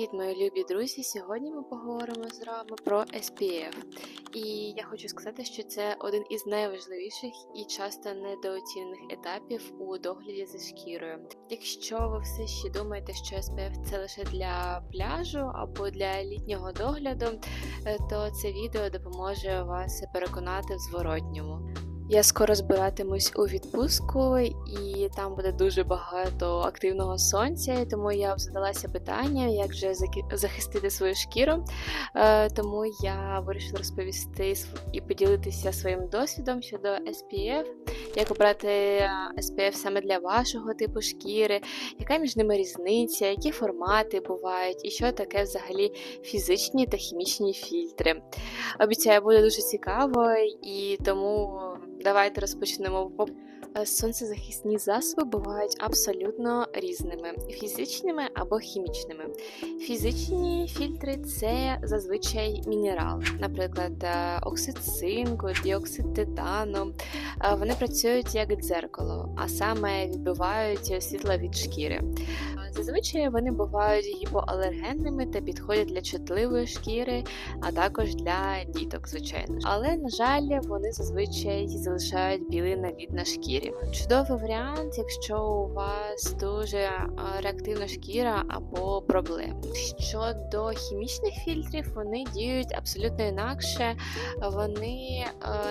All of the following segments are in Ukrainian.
Привіт, мої любі друзі! Сьогодні ми поговоримо з вами про SPF. І я хочу сказати, що це один із найважливіших і часто недооцінених етапів у догляді за шкірою. Якщо ви все ще думаєте, що SPF це лише для пляжу або для літнього догляду, е, то це відео допоможе вас переконати в зворотньому. Я скоро збиратимусь у відпустку, і там буде дуже багато активного сонця, тому я задалася питання, як же захистити свою шкіру. Е, тому я вирішила розповісти і поділитися своїм досвідом щодо SPF, як обрати SPF саме для вашого типу шкіри, яка між ними різниця, які формати бувають, і що таке взагалі фізичні та хімічні фільтри. Обіцяю, буде дуже цікаво і тому. Давайте розпочнемо. Е, сонцезахисні засоби бувають абсолютно різними: фізичними або хімічними. Фізичні фільтри це зазвичай мінерали, наприклад, е, оксид цинку, діоксид титану. Е, вони працюють як дзеркало, а саме відбивають світло від шкіри. Зазвичай вони бувають гіпоалергенними та підходять для чутливої шкіри, а також для діток, звичайно. Але, на жаль, вони зазвичай залишають білий навід на шкірі. Чудовий варіант, якщо у вас дуже реактивна шкіра або проблеми. Щодо хімічних фільтрів, вони діють абсолютно інакше, вони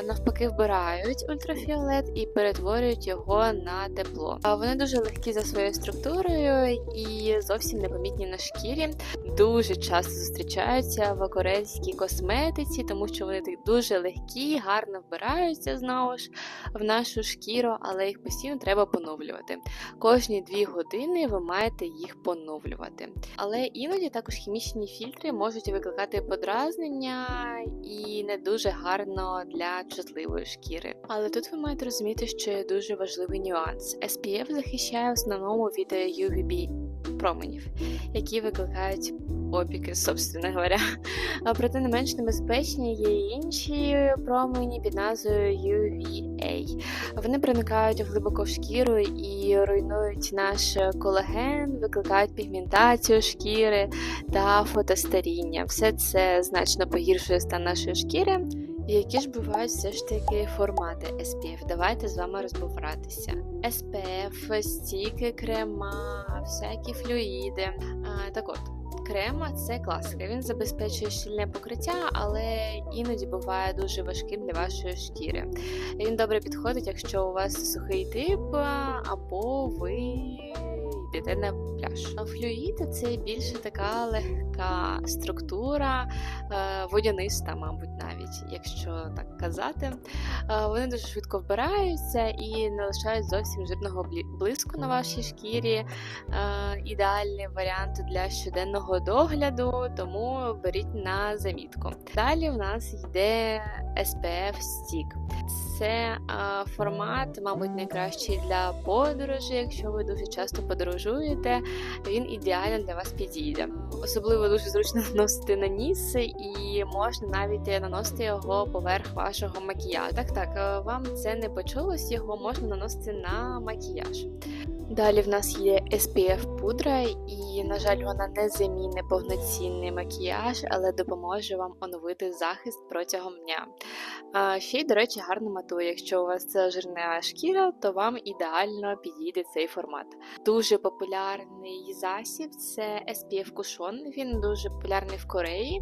навпаки вбирають ультрафіолет і перетворюють його на тепло. Вони дуже легкі за своєю структурою і зовсім непомітні на шкірі. Дуже часто зустрічаються в корейській косметиці, тому що вони дуже легкі, гарно вбираються знову ж в нашу шкіру, але їх постійно треба поновлювати. Кожні дві години ви маєте їх поновлювати. Але іноді також хімічні фільтри можуть викликати подразнення і не дуже гарно для чутливої шкіри. Але тут ви маєте розуміти, що є дуже важливий нюанс. SPF захищає в основному від UVB променів, які викликають опіки, собственно говоря. А проте не менш небезпечні є інші промені під назвою UVA. Вони проникають глибоко в шкіру і руйнують наш колаген, викликають пігментацію шкіри та фотостаріння. Все це значно погіршує стан нашої шкіри. Які ж бувають все ж таки формати SPF? Давайте з вами розбиратися. SPF, стіки, крема, всякі флюїди. А, Так от. Крема це класика. Він забезпечує щільне покриття, але іноді буває дуже важким для вашої шкіри. Він добре підходить, якщо у вас сухий тип, або ви йдете на пляж. Флюїди це більше така легка структура, е, водяниста, мабуть, навіть, якщо так казати. Е, вони дуже швидко вбираються і не лишають зовсім жирного блиску на вашій шкірі. Е, ідеальний варіант для щоденного догляду, тому беріть на замітку. Далі в нас йде SPF Stick. Це формат, мабуть, найкращий для подорожі, якщо ви дуже часто подорожуєте, він ідеально для вас підійде. Особливо дуже зручно наносити на ніс, і можна навіть наносити його поверх вашого макіяжу. Так, так, е, вам це не почулось, його можна наносити на макіяж. Далі в нас є SPF пудра, і, на жаль, вона не заміни повноцінний макіяж, але допоможе вам оновити захист протягом дня. А, Ще й, до речі, гарно матує. Якщо у вас це жирна шкіра, то вам ідеально підійде цей формат. Дуже популярний засіб це SPF Cushion, Він дуже популярний в Кореї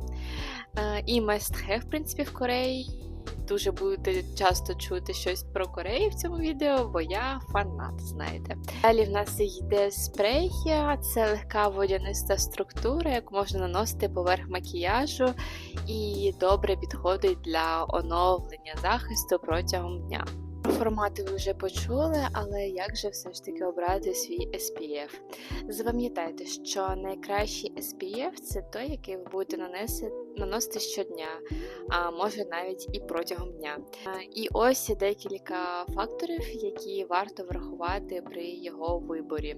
і must have, в принципі, в Кореї дуже будете часто чути щось про Корею в цьому відео, бо я фанат, знаєте. Далі в нас йде спрей, це легка водяниста структура, яку можна наносити поверх макіяжу, і добре підходить для оновлення захисту протягом дня. Формати ви вже почули, але як же все ж таки обрати свій SPF? Запам'ятайте, що найкращий SPF це той, який ви будете нанести наносити щодня, а може навіть і протягом дня. І ось декілька факторів, які варто врахувати при його виборі.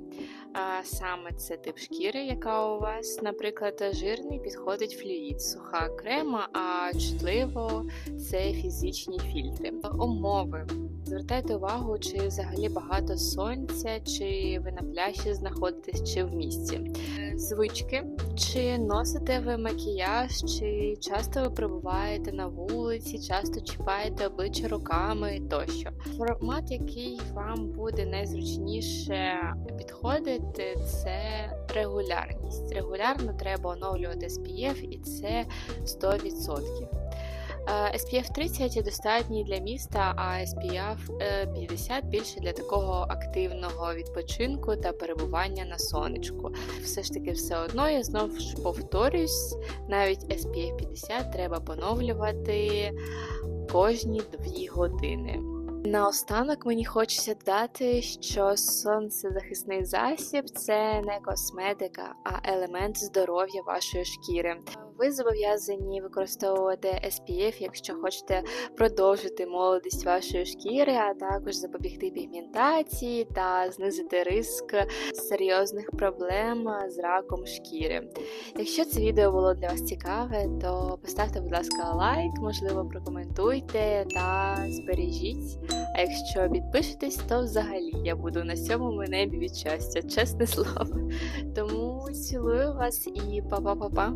Саме це тип шкіри, яка у вас, наприклад, жирний, підходить флюїд, суха крема, а чутливо це фізичні фільтри. Умови звертайте увагу, чи взагалі багато сонця, чи ви на пляжі знаходитесь, чи в місті. Е, Звички, чи носите ви макіяж, чи часто ви перебуваєте на вулиці, часто чіпаєте обличчя руками тощо. Формат, який вам буде найзручніше підходити, це регулярність. Регулярно треба оновлювати SPF, і це 100%. Е, SPF 30 достатній для міста, а SPF е, 50 більше для такого активного відпочинку та перебування на сонечку. Все ж таки, все одно, я знову ж повторюсь, навіть SPF 50 треба поновлювати кожні 2 години. Наостанок мені хочеться додати, що сонцезахисний засіб це не косметика, а елемент здоров'я вашої шкіри. Ви зобов'язані використовувати SPF, якщо хочете продовжити молодість вашої шкіри, а також запобігти пігментації та знизити риск серйозних проблем з раком шкіри. Якщо це відео було для вас цікаве, то поставте, будь ласка, лайк, можливо, прокоментуйте та збережіть. А якщо підпишетесь, то взагалі я буду на сьомому небі від щастя, чесне слово. Тому цілую вас і па-па-па-па!